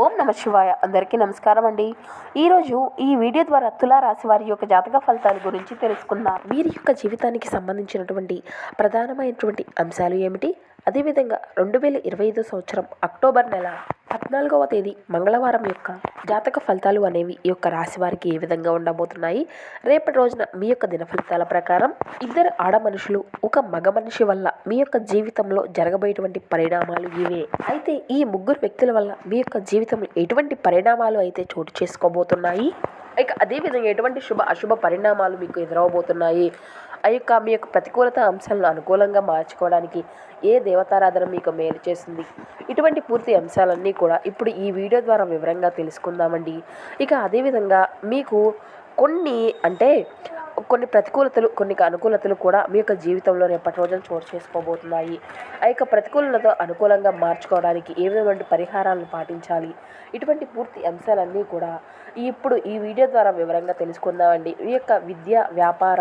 ఓం నమ శివాయ. అందరికీ నమస్కారం అండి ఈరోజు ఈ వీడియో ద్వారా తులారాశి వారి యొక్క జాతక ఫలితాల గురించి తెలుసుకుందాం. వీరి యొక్క జీవితానికి సంబంధించినటువంటి ప్రధానమైనటువంటి అంశాలు ఏమిటి? అదేవిధంగా రెండు వేల ఇరవై ఐదో సంవత్సరం అక్టోబర్ నెల పద్నాలుగవ తేదీ మంగళవారం యొక్క జాతక ఫలితాలు అనేవి ఈ యొక్క రాశి వారికి ఏ విధంగా ఉండబోతున్నాయి? రేపటి రోజున మీ యొక్క దిన ఫలితాల ప్రకారం ఇద్దరు ఆడ మనుషులు ఒక మగ మనిషి వల్ల మీ యొక్క జీవితంలో జరగబోయేటువంటి పరిణామాలు ఇవే. అయితే ఈ ముగ్గురు వ్యక్తుల వల్ల మీ యొక్క జీవితంలో ఎటువంటి పరిణామాలు అయితే చోటు చేసుకోబోతున్నాయి? ఇక అదేవిధంగా ఎటువంటి శుభ అశుభ పరిణామాలు మీకు ఎదురవబోతున్నాయి? ఆ యొక్క మీ యొక్క ప్రతికూలత అంశాలను అనుకూలంగా మార్చుకోవడానికి ఏ దేవతారాధన మీకు మేలు చేస్తుంది ఇటువంటి పూర్తి అంశాలన్నీ కూడా ఇప్పుడు ఈ వీడియో ద్వారా వివరంగా తెలుసుకుందామండి. ఇక అదేవిధంగా మీకు కొన్ని అంటే కొన్ని ప్రతికూలతలు కొన్ని అనుకూలతలు కూడా మీ యొక్క జీవితంలో రేపటి రోజున చోటు చేసుకోబోతున్నాయి. ఆ యొక్క ప్రతికూలతతో అనుకూలంగా మార్చుకోవడానికి ఏ విధమైన పరిహారాలను పాటించాలి? ఇటువంటి పూర్తి అంశాలన్నీ కూడా ఇప్పుడు ఈ వీడియో ద్వారా వివరంగా తెలుసుకుందామండి. ఈ యొక్క విద్య వ్యాపార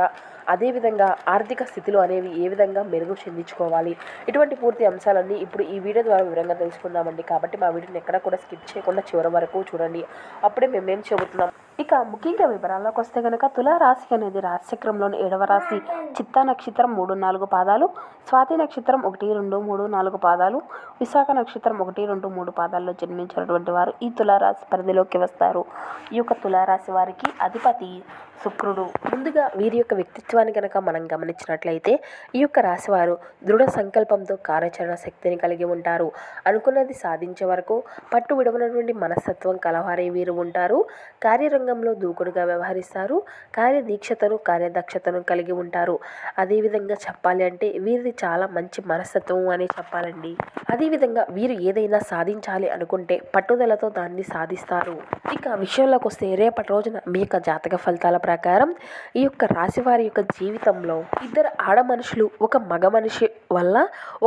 అదేవిధంగా ఆర్థిక స్థితులు అనేవి ఏ విధంగా మెరుగు చెందించుకోవాలి? ఇటువంటి పూర్తి అంశాలన్నీ ఇప్పుడు ఈ వీడియో ద్వారా వివరంగా తెలుసుకుందామండి. కాబట్టి మా వీడియోని ఎక్కడ కూడా స్కిప్ చేయకుండా చివరి వరకు చూడండి. అప్పుడే మేమేం చెబుతున్నాం? ఇక ముఖ్యంగా వివరాల్లోకి వస్తే కనుక తులారాశి అనేది రాశిచక్రంలోని ఏడవ రాశి. చిత్తా నక్షత్రం మూడు నాలుగు పాదాలు. స్వాతి నక్షత్రం ఒకటి రెండు మూడు నాలుగు పాదాలు. విశాఖ నక్షత్రం ఒకటి రెండు మూడు పాదాల్లో జన్మించినటువంటి వారు ఈ తులారాశి పరిధిలోకి వస్తారు. ఈ యొక్క తులారాశి వారికి అధిపతి శుక్రుడు. ముందుగా వీరి యొక్క వ్యక్తిత్వాన్ని కనుక మనం గమనించినట్లయితే ఈ యొక్క రాశివారు దృఢ సంకల్పంతో కార్యాచరణ శక్తిని కలిగి ఉంటారు. అనుకున్నది సాధించే వరకు పట్టు విడవనటువంటి మనస్తత్వం కలవారే వీరు ఉంటారు. రంగంలో దూకుడుగా వ్యవహరిస్తారు. కార్యదీక్షతను కార్యదక్షతను కలిగి ఉంటారు. అదేవిధంగా చెప్పాలి అంటే వీరిది చాలా మంచి మనస్తత్వం అని చెప్పాలండి. అదేవిధంగా వీరు ఏదైనా సాధించాలి అనుకుంటే పట్టుదలతో దాన్ని సాధిస్తారు. ఇక విషయంలోకి వస్తే రేపటి రోజున మీ యొక్క జాతక ఫలితాల ప్రకారం ఈ యొక్క రాశి వారి యొక్క జీవితంలో ఇద్దరు ఆడ మనుషులు ఒక మగ మనిషి వల్ల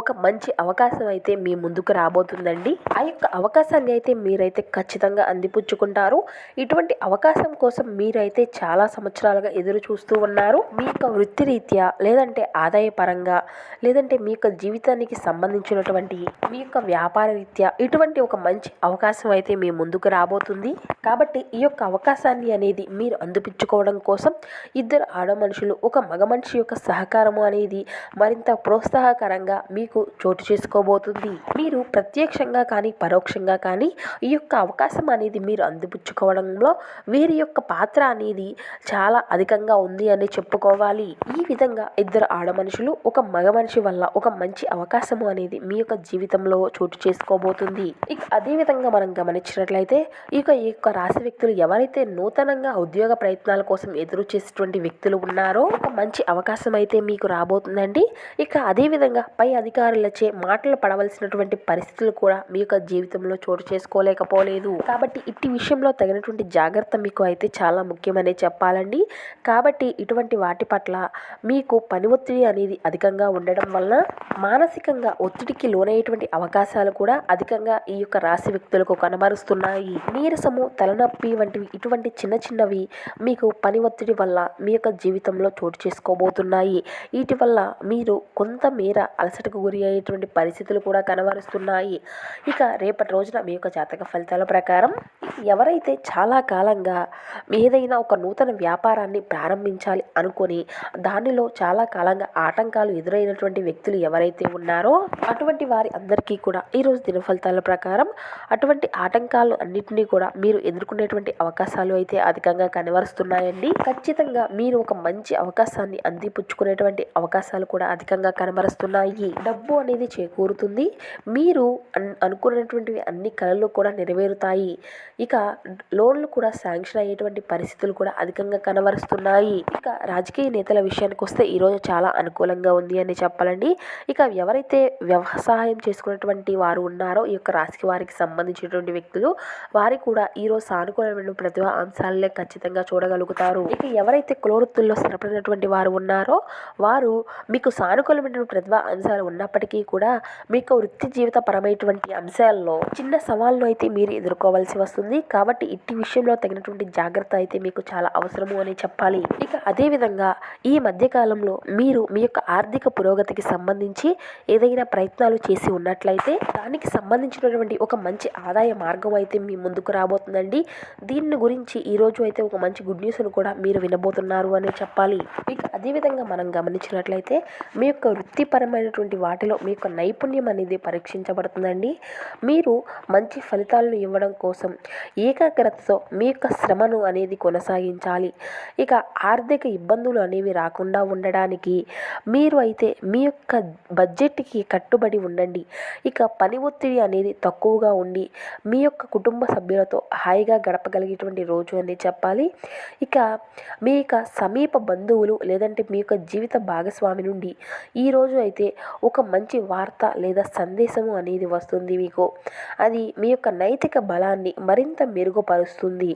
ఒక మంచి అవకాశం అయితే మీ ముందుకు రాబోతుందండి. ఆ యొక్క అవకాశాన్ని అయితే మీరైతే ఖచ్చితంగా అందిపుచ్చుకుంటారు. ఇటువంటి అవకాశం అవకాశం కోసం మీరైతే చాలా సంవత్సరాలుగా ఎదురు చూస్తూ ఉన్నారు. మీ యొక్క వృత్తిరీత్యా లేదంటే ఆదాయ పరంగా లేదంటే మీ యొక్క జీవితానికి సంబంధించినటువంటి మీ యొక్క వ్యాపార రీత్యా ఇటువంటి ఒక మంచి అవకాశం అయితే మీ ముందుకు రాబోతుంది. కాబట్టి ఈ యొక్క అవకాశాన్ని అనేది మీరు అందిపించుకోవడం కోసం ఇద్దరు ఆడ మనుషులు ఒక మగ మనిషి యొక్క సహకారము అనేది మరింత ప్రోత్సాహకరంగా మీకు చోటు చేసుకోబోతుంది. మీరు ప్రత్యక్షంగా కానీ పరోక్షంగా కానీ ఈ యొక్క అవకాశం అనేది మీరు అందిపుచ్చుకోవడంలో వీరి యొక్క పాత్ర అనేది చాలా అధికంగా ఉంది అని చెప్పుకోవాలి. ఈ విధంగా ఇద్దరు ఆడ మనుషులు ఒక మగ మనిషి వల్ల ఒక మంచి అవకాశము అనేది మీ యొక్క జీవితంలో చోటు చేసుకోబోతుంది. ఇక అదే విధంగా మనం గమనించినట్లయితే ఇక ఈ యొక్క రాశి వ్యక్తులు ఎవరైతే నూతనంగా ఉద్యోగ ప్రయత్నాల కోసం ఎదురు చేసేటువంటి వ్యక్తులు ఉన్నారో ఒక మంచి అవకాశం అయితే మీకు రాబోతుందండి. ఇక అదే విధంగా పై అధికారులచే మాటలు పడవలసినటువంటి పరిస్థితులు కూడా మీ యొక్క జీవితంలో చోటు చేసుకోలేకపోలేదు. కాబట్టి ఇట్టి విషయంలో తగినటువంటి జాగ్రత్త మీకు అయితే చాలా ముఖ్యమనే చెప్పాలండి. కాబట్టి ఇటువంటి వాటి పట్ల మీకు పని ఒత్తిడి అనేది అధికంగా ఉండడం వలన మానసికంగా ఒత్తిడికి లోనయ్యేటువంటి అవకాశాలు కూడా అధికంగా ఈ యొక్క రాశి వ్యక్తులకు కనబరుస్తున్నాయి. నీరసము తలనొప్పి వంటివి ఇటువంటి చిన్న చిన్నవి మీకు పని ఒత్తిడి వల్ల మీ యొక్క జీవితంలో చోటు చేసుకోబోతున్నాయి. వీటి వల్ల మీరు కొంతమేర అలసటకు గురి అయ్యేటువంటి పరిస్థితులు కూడా కనబరుస్తున్నాయి. ఇక రేపటి రోజున మీ యొక్క జాతక ఫలితాల ప్రకారం ఎవరైతే చాలా కాలంగా ఏదైనా ఒక నూతన వ్యాపారాన్ని ప్రారంభించాలి అనుకొని దానిలో చాలా కాలంగా ఆటంకాలు ఎదురైనటువంటి వ్యక్తులు ఎవరైతే ఉన్నారో అటువంటి వారి అందరికీ కూడా ఈరోజు దిన ఫలితాల ప్రకారం అటువంటి ఆటంకాలు అన్నింటినీ కూడా మీరు ఎదుర్కొనేటువంటి అవకాశాలు అయితే అధికంగా కనబరుస్తున్నాయండి. ఖచ్చితంగా మీరు ఒక మంచి అవకాశాన్ని అందిపుచ్చుకునేటువంటి అవకాశాలు కూడా అధికంగా కనబరుస్తున్నాయి. డబ్బు అనేది చేకూరుతుంది. మీరు అనుకున్నటువంటివి అన్ని కళలు కూడా నెరవేరుతాయి. ఇక లోన్లు కూడా శాంక్షన్ అయ్యేటువంటి పరిస్థితులు కూడా అధికంగా కనబరుస్తున్నాయి. ఇక రాజకీయ నేతల విషయానికి వస్తే ఈరోజు చాలా అనుకూలంగా ఉంది అని చెప్పాలండి. ఇక ఎవరైతే వ్యవసాయం చేసుకున్నటువంటి వారు ఉన్నారో ఈ యొక్క రాశికి వారికి సంబంధించినటువంటి వ్యక్తులు వారి కూడా ఈరోజు సానుకూలమైన ప్రతిభ అంశాలనే ఖచ్చితంగా చూడగలుగుతారు. ఇక ఎవరైతే కులవృత్తుల్లో స్థిరపడినటువంటి వారు ఉన్నారో వారు మీకు సానుకూలమైన ప్రతిభ అంశాలు ఉన్నప్పటికీ కూడా మీకు వృత్తి జీవిత పరమైనటువంటి అంశాల్లో చిన్న సవాళ్ళు అయితే మీరు ఎదుర్కోవాల్సి వస్తుంది. కాబట్టి ఇట్టి విషయంలో తగినటువంటి తీసుకోవాల్సినటువంటి జాగ్రత్త అయితే మీకు చాలా అవసరము అని చెప్పాలి. ఇక అదేవిధంగా ఈ మధ్యకాలంలో మీరు మీ యొక్క ఆర్థిక పురోగతికి సంబంధించి ఏదైనా ప్రయత్నాలు చేసి ఉన్నట్లయితే దానికి సంబంధించినటువంటి ఒక మంచి ఆదాయ మార్గం అయితే మీ ముందుకు రాబోతుందండి. దీని గురించి ఈరోజు అయితే ఒక మంచి గుడ్ న్యూస్ను కూడా మీరు వినబోతున్నారు అని చెప్పాలి. ఇక అదేవిధంగా మనం గమనించినట్లయితే మీ యొక్క వృత్తిపరమైనటువంటి వాటిలో మీ యొక్క నైపుణ్యం అనేది పరీక్షించబడుతుందండి. మీరు మంచి ఫలితాలను ఇవ్వడం కోసం ఏకాగ్రతతో మీ యొక్క శ్రమను అనేది కొనసాగించాలి. ఇక ఆర్థిక ఇబ్బందులు అనేవి రాకుండా ఉండడానికి మీరు అయితే మీ యొక్క బడ్జెట్కి కట్టుబడి ఉండండి. ఇక పని ఒత్తిడి అనేది తక్కువగా ఉండి మీ యొక్క కుటుంబ సభ్యులతో హాయిగా గడపగలిగేటువంటి రోజు అని చెప్పాలి. ఇక మీ యొక్క సమీప బంధువులు లేదంటే మీ యొక్క జీవిత భాగస్వామి నుండి ఈరోజు అయితే ఒక మంచి వార్త లేదా సందేశము అనేది వస్తుంది మీకు. అది మీ యొక్క నైతిక బలాన్ని మరింత మెరుగుపరుస్తుంది.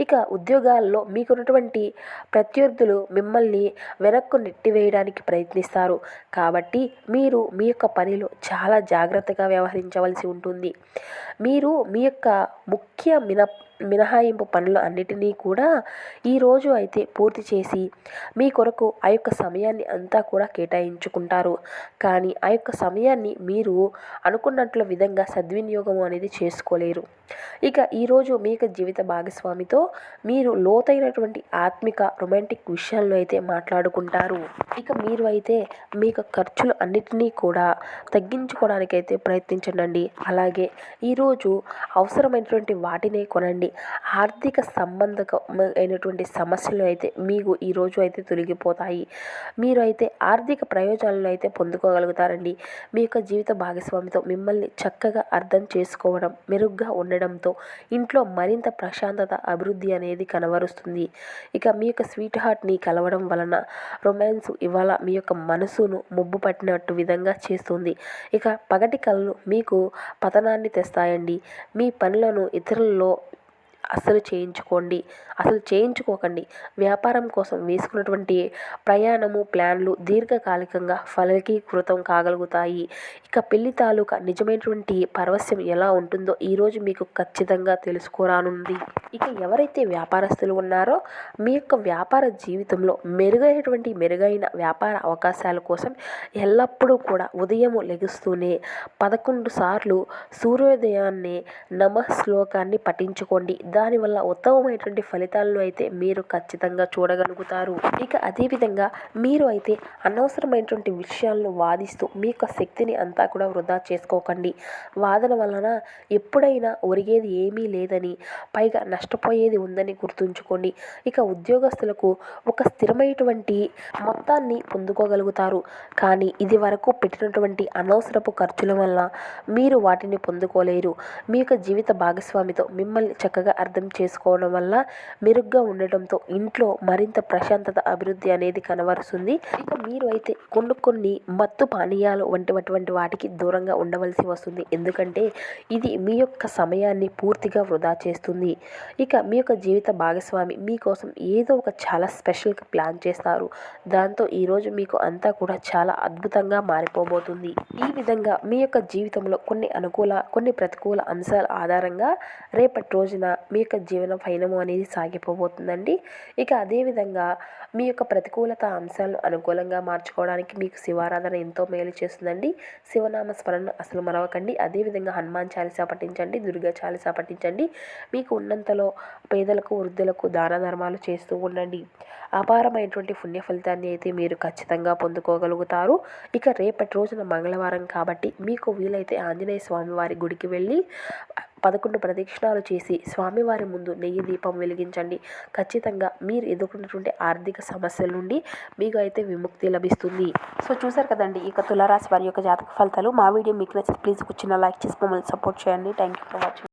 ఇక ఉద్యోగాల్లో మీకున్నటువంటి ప్రత్యర్థులు మిమ్మల్ని వెనక్కు నెట్టివేయడానికి ప్రయత్నిస్తారు. కాబట్టి మీరు మీ యొక్క పనిలో చాలా జాగ్రత్తగా వ్యవహరించవలసి ఉంటుంది. మీరు మీ యొక్క ముఖ్య మిన మినహాయింపు పనులు అన్నిటినీ కూడా ఈరోజు అయితే పూర్తి చేసి మీ కొరకు ఆ యొక్క సమయాన్ని అంతా కూడా కేటాయించుకుంటారు. కానీ ఆ యొక్క సమయాన్ని మీరు అనుకున్నట్లు విధంగా సద్వినియోగం అనేది చేసుకోలేరు. ఇక ఈరోజు మీ యొక్క జీవిత భాగస్వామితో మీరు లోతైనటువంటి ఆత్మిక రొమాంటిక్ విషయాల్లో అయితే మాట్లాడుకుంటారు. ఇక మీరు అయితే మీ యొక్క ఖర్చులు అన్నిటినీ కూడా తగ్గించుకోవడానికైతే ప్రయత్నించండి అలాగే ఈరోజు అవసరమైనటువంటి వాటినే కొనండి. ఆర్థిక సంబంధమైనటువంటి సమస్యలు అయితే మీకు ఈరోజు అయితే తొలగిపోతాయి. మీరు అయితే ఆర్థిక ప్రయోజనాలను అయితే పొందుకోగలుగుతారండి. మీ యొక్క జీవిత భాగస్వామితో మిమ్మల్ని చక్కగా అర్థం చేసుకోవడం మెరుగ్గా ఉండడంతో ఇంట్లో మరింత ప్రశాంతత అభివృద్ధి అనేది కనబరుస్తుంది. ఇక మీ యొక్క స్వీట్ హార్ట్ని కలవడం వలన రొమాన్స్ ఇవాళ మీ యొక్క మనసును ముబ్బు పట్టినట్టు విధంగా చేస్తుంది. ఇక పగటి కళ్ళు మీకు పతనాన్ని తెస్తాయండి. మీ పనులను ఇతరుల్లో అస్సలు చేయించుకోండి. అసలు చేయించుకోకండి. వ్యాపారం కోసం వేసుకున్నటువంటి ప్రయాణము ప్లాన్లు దీర్ఘకాలికంగా ఫలకీకృతం కాగలుగుతాయి. ఇక పెళ్ళి తాలూకా నిజమైనటువంటి పరవశ్యం ఎలా ఉంటుందో ఈరోజు మీకు ఖచ్చితంగా తెలుసుకోరానుంది. ఇక ఎవరైతే వ్యాపారస్తులు ఉన్నారో మీ యొక్క వ్యాపార జీవితంలో మెరుగైనటువంటి మెరుగైన వ్యాపార అవకాశాల కోసం ఎల్లప్పుడూ కూడా ఉదయం లెగుస్తూనే పదకొండు సార్లు సూర్యోదయాన్నే నమ శ్లోకాన్ని పఠించుకోండి. దానివల్ల ఉత్తమమైనటువంటి ఫలితాలను అయితే మీరు ఖచ్చితంగా చూడగలుగుతారు. ఇక అదేవిధంగా మీరు అయితే అనవసరమైనటువంటి విషయాలను వాదిస్తూ మీ యొక్క శక్తిని అంతా కూడా వృధా చేసుకోకండి. వాదన వలన ఎప్పుడైనా ఒరిగేది ఏమీ లేదని పైగా నష్టపోయేది ఉందని గుర్తుంచుకోండి. ఇక ఉద్యోగస్తులకు ఒక స్థిరమైనటువంటి మొత్తాన్ని పొందుకోగలుగుతారు. కానీ ఇది వరకు పెట్టినటువంటి అనవసరపు ఖర్చుల వల్ల మీరు వాటిని పొందుకోలేరు. మీ యొక్క జీవిత భాగస్వామితో మిమ్మల్ని చక్కగా అర్థం చేసుకోవడం వల్ల మెరుగ్గా ఉండటంతో ఇంట్లో మరింత ప్రశాంతత అభివృద్ధి అనేది కనబరుస్తుంది. ఇక మీరు అయితే కొన్ని కొన్ని మత్తు పానీయాలు వంటి అటువంటి వాటికి దూరంగా ఉండవలసి వస్తుంది. ఎందుకంటే ఇది మీ యొక్క సమయాన్ని పూర్తిగా వృధా చేస్తుంది. ఇక మీ యొక్క జీవిత భాగస్వామి మీకోసం ఏదో ఒక చాలా స్పెషల్గా ప్లాన్ చేస్తారు. దాంతో ఈరోజు మీకు అంతా కూడా చాలా అద్భుతంగా మారిపోబోతుంది. ఈ విధంగా మీ యొక్క జీవితంలో కొన్ని అనుకూల కొన్ని ప్రతికూల అంశాల ఆధారంగా రేపటి రోజున మీ యొక్క జీవన పయనము అనేది సాగిపోబోతుందండి. ఇక అదేవిధంగా మీ యొక్క ప్రతికూలత అంశాలను అనుకూలంగా మార్చుకోవడానికి మీకు శివారాధన ఎంతో మేలు చేస్తుందండి. శివనామ స్మరణ అసలు మరవకండి. అదేవిధంగా హనుమాన్ చాలీసా పఠించండి దుర్గా చాలీసా పఠించండి. మీకు ఉన్నంతలో పేదలకు వృద్ధులకు దాన ధర్మాలు చేస్తూ ఉండండి. అపారమైనటువంటి పుణ్య ఫలితాన్ని అయితే మీరు ఖచ్చితంగా పొందుకోగలుగుతారు. ఇక రేపటి రోజున మంగళవారం కాబట్టి మీకు వీలైతే ఆంజనేయ స్వామి వారి గుడికి వెళ్ళి పదకొండు ప్రదక్షిణాలు చేసి స్వామివారి ముందు నెయ్యి దీపం వెలిగించండి. ఖచ్చితంగా మీరు ఎదుర్కొన్నటువంటి ఆర్థిక సమస్యల నుండి మీకు అయితే విముక్తి లభిస్తుంది. సో చూసారు కదండి ఇక తులారాశి వారి యొక్క జాతక ఫలితాలు. మా వీడియో మీకు నచ్చితే ప్లీజ్ కూర్చున్న లైక్ చేసి మమ్మల్ని సపోర్ట్ చేయండి. Thank you for watching